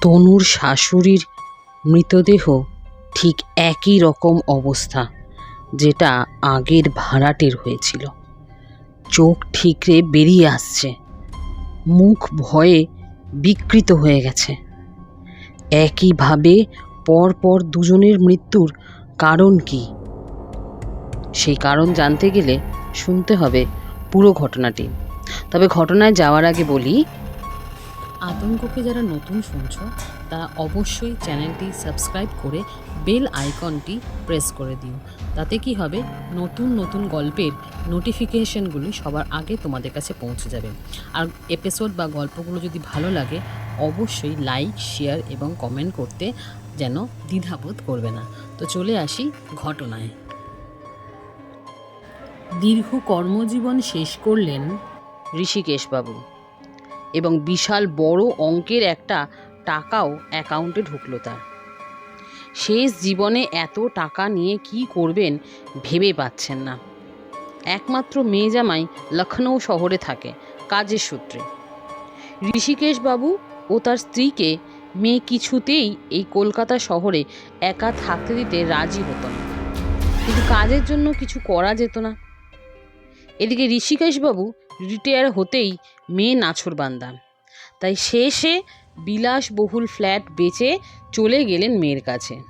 তনুর শাশুড়ির মৃতদেহ ঠিক একই রকম অবস্থা, যেটা আগের ভাড়াটের হয়েছিল। চোখ ঠিকরে বেরিয়ে আসছে। মুখ ভয়ে বিকৃত হয়ে গেছে। একইভাবে পরপর দুজনের মৃত্যুর কারণ কি? সেই কারণ জানতে গেলে শুনতে হবে পুরো ঘটনাটি। তবে ঘটনায় যাওয়ার আগে বলি আতঙ্ককে যারা নতুন শুনছ, তারা অবশ্যই চ্যানেলটি সাবস্ক্রাইব করে বেল আইকনটি প্রেস করে দিও। তাতে কি হবে? নতুন নতুন গল্পের নোটিফিকেশনগুলি সবার আগে তোমাদের কাছে পৌঁছে যাবে। আর এপিসোড বা গল্পগুলো যদি ভালো লাগে, অবশ্যই লাইক, শেয়ার এবং কমেন্ট করতে যেন দ্বিধাবোধ করবে না। তো চলে আসি ঘটনায়। দীর্ঘ কর্মজীবন শেষ করলেন ঋষিকেশবাবু। এবং বিশাল বড় অঙ্কের একটা টাকাও অ্যাকাউন্টে ঢুকলো তার। শেষ জীবনে এত টাকা নিয়ে কি করবেন ভেবে পাচ্ছেন না। একমাত্র মেয়ে জামাই লখনৌ শহরে থাকে, কাজের সূত্রে। ঋষিকেশ বাবু ও তার স্ত্রীকে মেয়ে কিছুতেই এই কলকাতা শহরে একা থাকতে দিতে রাজি হতো না। কিন্তু কাজের জন্য কিছু করা যেত না। এদিকে ঋষিকেশবাবু রিটায়ার হতেই মেয়ে নাছরবান্দা তাই শেষে বিলাসবহুল ফ্ল্যাট বেচে চলে গেলেন মেয়ের কাছে।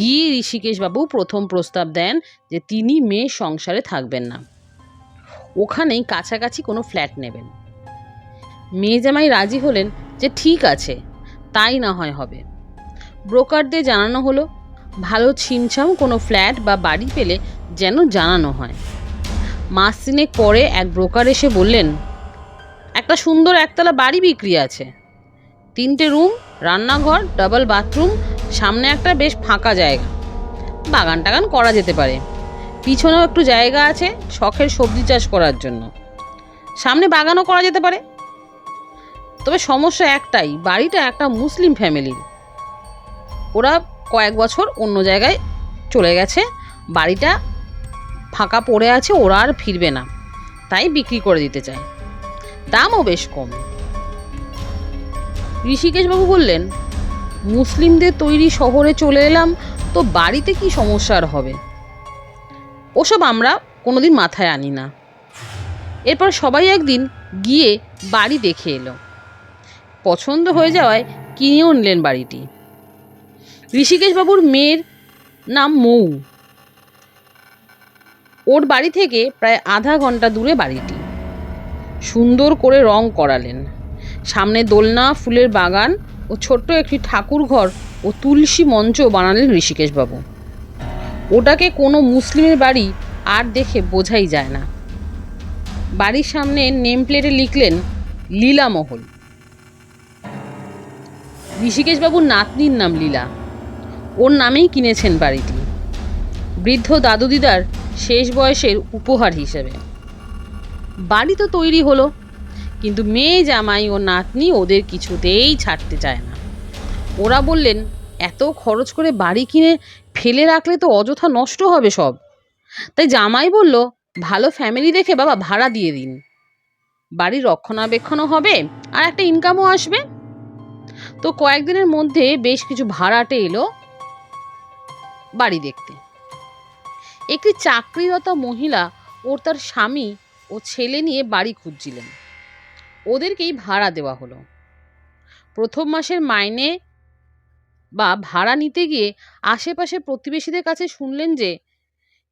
গিয়ে ঋষিকেশবাবু প্রথম প্রস্তাব দেন যে তিনি মেয়ে সংসারে থাকবেন না। ওখানেই কাছাকাছি কোনো ফ্ল্যাট নেবেন। মেয়ে জামাই রাজি হলেন যে ঠিক আছে, তাই না হয় হবে। ব্রোকারদের জানানো হলো, ভালো ছিমছাম কোনো ফ্ল্যাট বা বাড়ি পেলে যেন জানানো হয়। মাস তিনেক পরে এক ব্রোকার এসে বললেন, একটা সুন্দর একতলা বাড়ি বিক্রি আছে। তিনটে রুম রান্নাঘর ডাবল বাথরুম সামনে একটা বেশ ফাঁকা জায়গা। বাগান টাগান করা যেতে পারে। পিছনেও একটু জায়গা আছে শখের সবজি চাষ করার জন্য। সামনে বাগানও করা যেতে পারে। তবে সমস্যা একটাই, বাড়িটা একটা মুসলিম ফ্যামিলির ওরা কয়েক বছর অন্য জায়গায় চলে গেছে। বাড়িটা ফাঁকা পড়ে আছে, ওরা আর ফিরবে না। তাই বিক্রি করে দিতে চায়। দামও বেশ কম। ঋষিকেশবাবু বললেন, মুসলিমদের তৈরি শহরে চলে এলাম, তো বাড়িতে কি সমস্যার হবে? ওসব আমরা কোনোদিন মাথায় আনি না। এরপর সবাই একদিন গিয়ে বাড়ি দেখে এলো। পছন্দ হয়ে যাওয়ায় কিনেও নিলেন বাড়িটি। ঋষিকেশবাবুর মেয়ের নাম মৌ। ওর বাড়ি থেকে প্রায় আধা ঘণ্টা দূরে বাড়িটি। সুন্দর করে রং করালেন। সামনে দোলনা, ফুলের বাগান ও ছোট্ট একটি ঠাকুর ঘর ও তুলসী মঞ্চ বানালেন ঋষিকেশবাবু। ওটাকে কোনো মুসলিমের বাড়ি আর দেখে বোঝাই যায় না। বাড়ির সামনে নেম প্লেটে লিখলেন, লীলামহল। ঋষিকেশবাবুর নাতনির নাম লীলা। ওর নামেই কিনেছেন বাড়িটি। বৃদ্ধ দাদু দিদার শেষ বয়সের উপহার হিসেবে। বাড়ি তো তৈরি হলো, কিন্তু মেয়ে জামাই ও নাতনি ওদের কিছুতেই ছাড়তে চায় না। ওরা বললেন, এত খরচ করে বাড়ি কিনে ফেলে রাখলে তো অযথা নষ্ট হবে সব। তাই জামাই বলল, ভালো ফ্যামিলি দেখে বাবা ভাড়া দিয়ে দিন। বাড়ির রক্ষণাবেক্ষণও হবে আর একটা ইনকামও আসবে। তো কয়েকদিনের মধ্যে বেশ কিছু ভাড়াটে এলো বাড়ি দেখতে। একটি চাকরিরত মহিলা ওর তার স্বামী ও ছেলে নিয়ে বাড়ি খুঁজছিলেন। ওদেরকেই ভাড়া দেওয়া হলো। প্রথম মাসের মাইনে বা ভাড়া নিতে গিয়ে আশেপাশে প্রতিবেশীদের কাছে শুনলেন যে,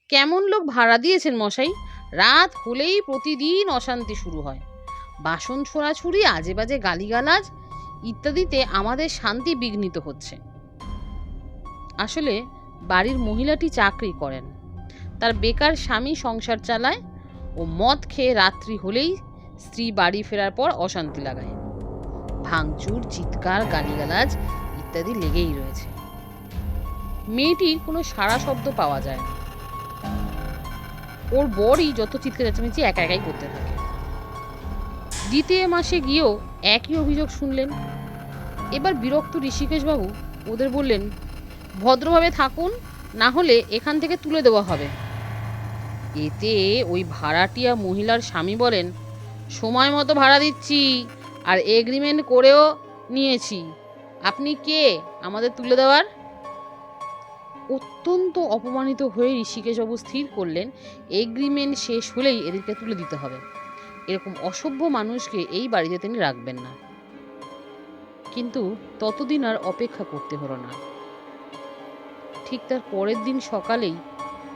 কেমন লোক ভাড়া দিয়েছেন মশাই? রাত হলেই প্রতিদিন অশান্তি শুরু হয়। বাসন ছোড়াছুড়ি আজে বাজে গালিগালাজ ইত্যাদিতে আমাদের শান্তি বিঘ্নিত হচ্ছে। আসলে বাড়ির মহিলাটি চাকরি করেন। তার বেকার স্বামী সংসার চালায় ও মদ খেয়ে রাত্রি হলেই স্ত্রী বাড়ি ফেরার পর অশান্তি লাগায়। ভাঙচুর, চিৎকার, গালিগালাজ ইত্যাদি লেগেই রয়েছে। মেয়েটির কোনো সারা শব্দ পাওয়া যায় না। ওর বরই যত চিৎকার চেঁচামেচি একা একাই করতে থাকে। দ্বিতীয় মাসে গিয়েও একই অভিযোগ শুনলেন। এবার বিরক্ত ঋষিকেশবাবু ওদের বললেন, ভদ্রভাবে থাকুন, না হলে এখান থেকে তুলে দেওয়া হবে। এতে ওই ভাড়াটিয়া মহিলার স্বামী বলেন, সময় মতো ভাড়া দিচ্ছি আর এগ্রিমেন্ট করেও নিয়েছি। আপনি কে? আমাদের তুলে দেওয়ার? অত্যন্ত অপমানিত হয়ে ঋষিকেশবাবু স্থির করলেন এগ্রিমেন্ট শেষ হলেই এদেরকে তুলে দিতে হবে। এরকম অসভ্য মানুষকে এই বাড়িতে তিনি রাখবেন না। কিন্তু ততদিন আর অপেক্ষা করতে হলো না। ঠিক তার পরের দিন সকালেই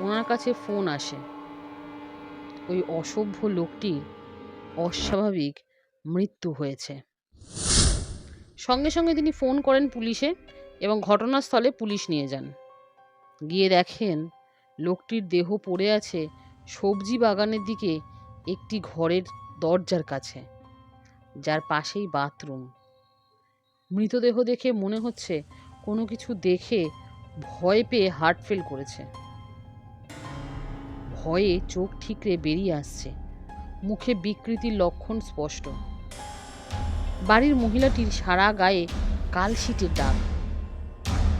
ওনার কাছে ফোন আসে। ওই অসভ্য লোকটির অস্বাভাবিক মৃত্যু হয়েছে। সঙ্গে সঙ্গে তিনি ফোন করেন পুলিশে এবং ঘটনাস্থলে পুলিশ নিয়ে যান। গিয়ে দেখেন লোকটির দেহ পড়ে আছে সবজি বাগানের দিকে একটি ঘরের দরজার কাছে, যার পাশেই বাথরুম। মৃতদেহ দেখে মনে হচ্ছে কোনো কিছু দেখে ভয় পেয়ে হার্ট ফেল করেছে। ভয়ে চোখ ঠিকরে বেরিয়ে আসছে। মুখে বিকৃতির লক্ষণ স্পষ্ট। বাড়ির মহিলাটির সারা গায়ে কালশিটের দাগ।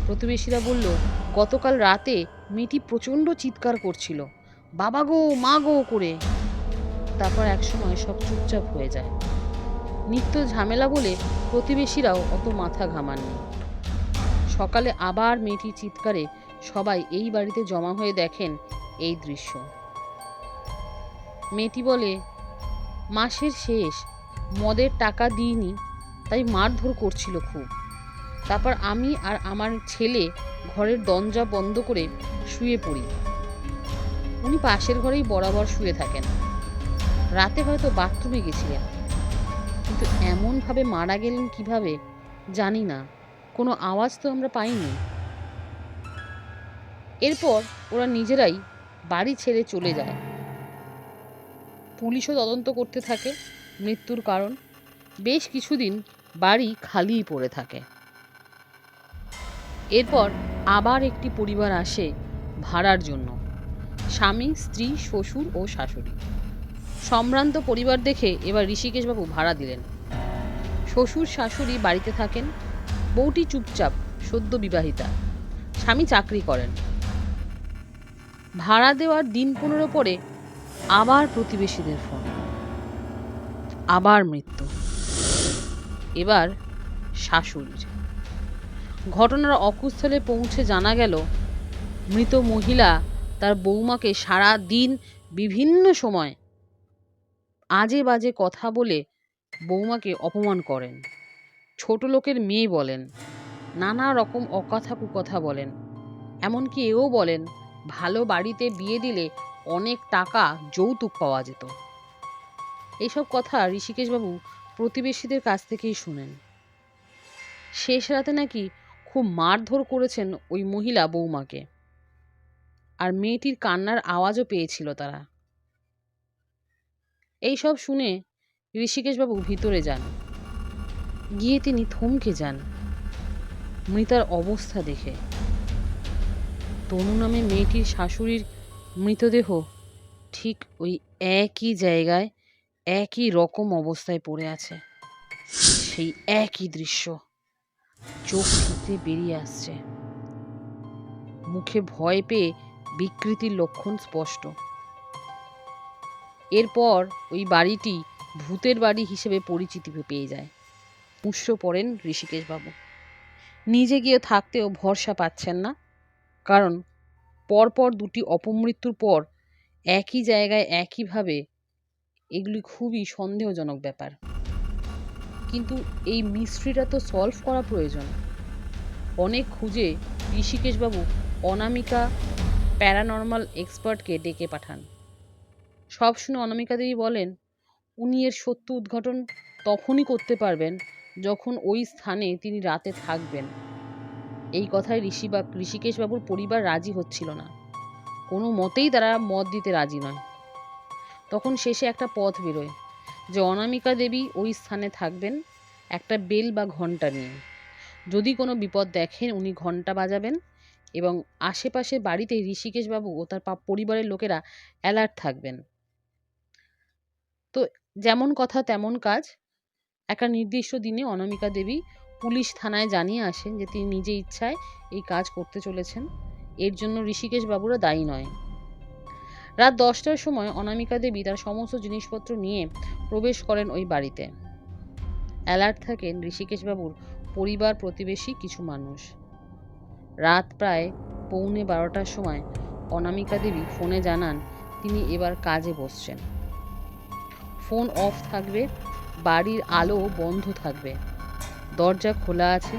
প্রতিবেশীরা বলল, গতকাল রাতে মেয়েটি প্রচণ্ড চিৎকার করছিল। বাবা গো, মা গো করে। তারপর একসময় সব চুপচাপ হয়ে যায়। নিত্য ঝামেলা বলে প্রতিবেশীরাও অত মাথা ঘামাননি। সকালে আবার মেয়েটির চিৎকারে সবাই এই বাড়িতে জমা হয়ে দেখেন এই দৃশ্য। মেয়েটি বলে, মাসের শেষ, মদের টাকা দিইনি, তাই মারধর করছিল খুব। তারপর আমি আর আমার ছেলে ঘরের দরজা বন্ধ করে শুয়ে পড়ি। উনি পাশের ঘরেই বরাবর শুয়ে থাকেন। রাতে হয়তো বাথরুমে গেছিলেন। কিন্তু এমনভাবে মারা গেলেন কীভাবে, জানি না। কোনো আওয়াজ তো আমরা পাইনি। এরপর ওরা নিজেরাই বাড়ি ছেড়ে চলে যায়। পুলিশও তদন্ত করতে থাকে মৃত্যুর কারণ। বেশ কিছুদিন বাড়ি খালিই পড়ে থাকে। এরপর আবার একটি পরিবার আসে ভাড়ার জন্য। স্বামী, স্ত্রী, শ্বশুর ও শাশুড়ি। সম্ভ্রান্ত পরিবার দেখে এবার ঋষিকেশবাবু ভাড়া দিলেন। শ্বশুর, শাশুড়ি বাড়িতে থাকেন। বউটি চুপচাপ সদ্য বিবাহিতা। স্বামী চাকরি করেন। ভাড়া দেওয়ার দিন পনেরো পরে আবার প্রতিবেশীদের ফোন। আবার মৃত্যু। এবার শাশুড়ির। ঘটনার অকুস্থলে পৌঁছে জানা গেল, মৃত মহিলা তার বৌমাকে সারা দিন বিভিন্ন সময় আজে বাজে কথা বলে বৌমাকে অপমান করেন। ছোট লোকের মেয়ে বলেন, নানা রকম অকথা কুকথা বলেন, এমনকি এও বলেন ভালো বাড়িতে বিয়ে দিলে অনেক টাকা যৌতুক পাওয়া যেত। এইসব কথা ঋষিকেশবাবু প্রতিবেশীদের কাছ থেকেই শুনেন। শেষ রাতে নাকি খুব মারধর করেছেন ওই মহিলা বৌমাকে। আর মেয়েটির কান্নার আওয়াজও পেয়েছিল তারা। এইসব শুনে ঋষিকেশবাবু ভিতরে যান। গিয়ে তিনি থমকে যান। মৃতার অবস্থা দেখে। তনু নামে মেয়েটির শাশুড়ির মৃতদেহ ঠিক ওই একই জায়গায়, একই রকম অবস্থায় পড়ে আছে। সেই একই দৃশ্য চোখ ঠিকরে বেরিয়ে আসছে। মুখে ভয় পেয়ে বিকৃতির লক্ষণ স্পষ্ট। এরপর ওই বাড়িটি ভূতের বাড়ি হিসেবে পরিচিতি পেয়ে যায়। পুষ্য পড়েন ঋষিকেশবাবু। নিজে গিয়ে থাকতেও ভরসা পাচ্ছেন না, কারণ পরপর দুটি অপমৃত্যুর পর একই জায়গায় একইভাবে এগুলি খুবই সন্দেহজনক ব্যাপার। কিন্তু এই মিস্ট্রিটা তো সলভ করা প্রয়োজন। অনেক খুঁজে ঋষিকেশবাবু অনামিকা প্যারানর্মাল এক্সপার্টকে ডেকে পাঠান। সব শুনে অনামিকা দেবী বলেন, উনি এর সত্য উদ্ঘাটন তখনই করতে পারবেন যখন ওই স্থানে তিনি রাতে থাকবেন। এই কথায় ঋষি বা, ঋষিকেশবাবুর পরিবার রাজি হচ্ছিল না। কোনো মতেই তারা মত দিতে রাজি নয় তখন শেষে একটা পথ বেরোয় যে অনামিকা দেবী ওই স্থানে থাকবেন একটা বেল বা ঘণ্টা নিয়ে। যদি কোনো বিপদ দেখেন উনি ঘণ্টা বাজাবেন এবং আশেপাশে বাড়িতে ঋষিকেশবাবু ও তার পরিবারের লোকেরা অ্যালার্ট থাকবেন। তো যেমন কথা তেমন কাজ। একটা নির্দিষ্ট দিনে অনামিকা দেবী পুলিশ থানায় জানিয়ে আসেন যে তিনি নিজে ইচ্ছায় এই কাজ করতে চলেছেন। এর জন্য ঋষিকেশ বাবুরা দায়ী নয়। রাত দশটার সময় অনামিকা দেবী তার সমস্ত জিনিসপত্র নিয়ে প্রবেশ করেন ওই বাড়িতে। অ্যালার্ট থাকেন ঋষিকেশ বাবুর পরিবার প্রতিবেশী কিছু মানুষ। রাত প্রায় পৌনে বারোটার সময় অনামিকা দেবী ফোনে জানান, তিনি এবার কাজে বসছেন। ফোন অফ থাকবে, বাড়ির আলো বন্ধ থাকবে। দরজা খোলা আছে।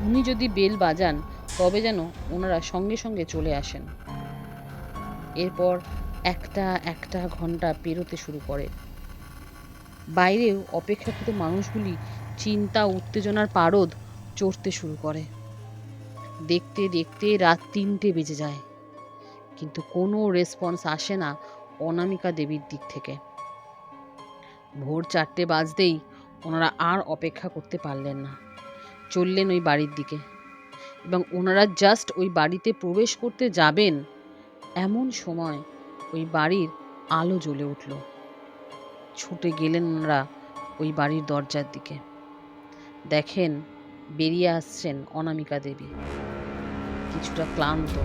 উনি যদি বেল বাজান, তবে যেন ওনারা সঙ্গে সঙ্গে চলে আসেন। এরপর একটা একটা ঘণ্টা পেরোতে শুরু করে। বাইরেও অপেক্ষাকৃত মানুষগুলি চিন্তা, উত্তেজনার পারদ চড়তে শুরু করে। দেখতে দেখতে রাত তিনটে বেজে যায়। কিন্তু কোনো রেসপন্স আসে না অনামিকা দেবীর দিক থেকে। ভোর চারটে বাজতেই ওনারা আর অপেক্ষা করতে পারলেন না। চললেন ওই বাড়ির দিকে। এবং ওনারা জাস্ট ওই বাড়িতে প্রবেশ করতে যাবেন, এমন সময় ওই বাড়ির আলো জ্বলে উঠল। ছুটে গেলেন ওনারা ওই বাড়ির দরজার দিকে। দেখেন বেরিয়ে আসছেন অনামিকা দেবী। কিছুটা ক্লান্ত।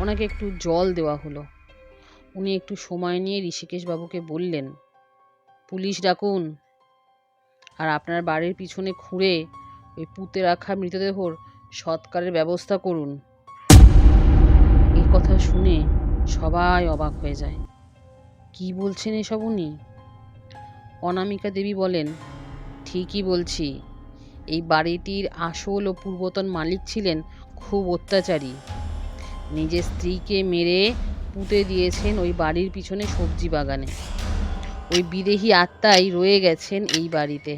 ওনাকে একটু জল দেওয়া হলো। উনি একটু সময় নিয়ে ঋষিকেশ বাবুকে বললেন, পুলিশ ডাকুন আর আপনার বাড়ির পিছনে খুঁড়ে ওই পুঁতে রাখা মৃতদেহর সৎকারের ব্যবস্থা করুন। এই কথা শুনে সবাই অবাক হয়ে যায়। কি বলছেন এসব উনি? অনামিকা দেবী বলেন, ঠিকই বলছি। এই বাড়িটির আসল ও পূর্বতন মালিক ছিলেন খুব অত্যাচারী। নিজের স্ত্রীকে মেরে পুঁতে দিয়েছেন ওই বাড়ির পিছনে সবজি বাগানে। ওই বিদেহী আত্মাই রয়ে গেছেন এই বাড়িতে।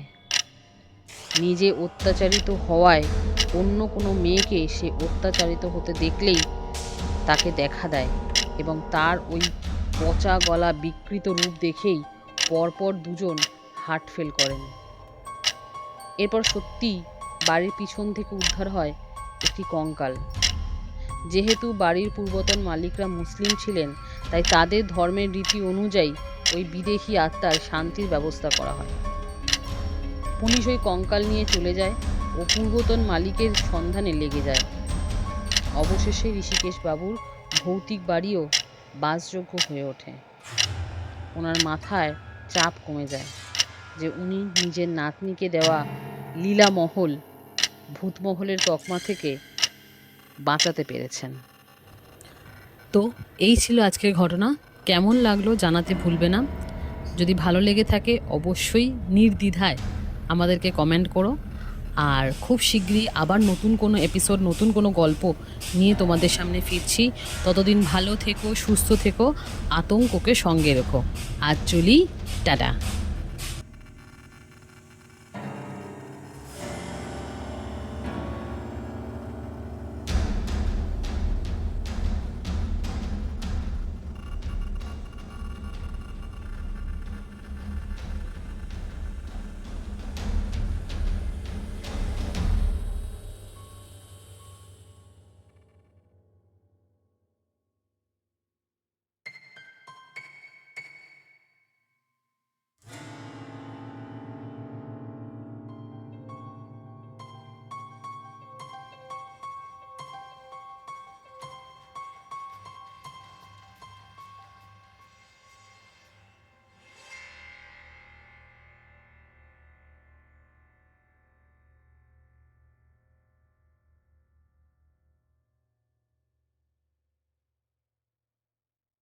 নিজে অত্যাচারিত হওয়ায় অন্য কোনো মেয়েকে সে অত্যাচারিত হতে দেখলেই তাকে দেখা দেয় এবং তার ওই পচা গলা বিকৃত রূপ দেখেই পরপর দুজন হার্ট ফেল করেন। এরপর সত্যি বাড়ির পিছন থেকে উদ্ধার হয় একটি কঙ্কাল। যেহেতু বাড়ির পূর্বতন মালিকরা মুসলিম ছিলেন তাই তাদের ধর্মের রীতি অনুযায়ী ওই বিদেশি আত্মার শান্তির ব্যবস্থা করা হয়। পুলিশ ওই কঙ্কাল নিয়ে চলে যায় ও পূর্বতন মালিকের সন্ধানে লেগে যায়। অবশেষে ঋষিকেশ বাবুর ভৌতিক বাড়িও বাসযোগ্য হয়ে ওঠে। ওনার মাথায় চাপ কমে যায় যে উনি নিজের নাতনিকে দেওয়া লীলামহল, ভূতমহলের তকমা থেকে বাঁচাতে পেরেছেন। তো এই ছিল আজকের ঘটনা। কেমন লাগল জানাতে ভুলবে না। যদি ভালো লেগে থাকে অবশ্যই নির্দ্বিধায় আমাদেরকে কমেন্ট করো। আর খুব শীঘ্রই আবার নতুন কোনো এপিসোড নতুন কোনো গল্প নিয়ে তোমাদের সামনে ফিরছি। ততদিন ভালো থেকো, সুস্থ থেকো, আতঙ্ককে সঙ্গে রেখো। আজ চলি, টাটা।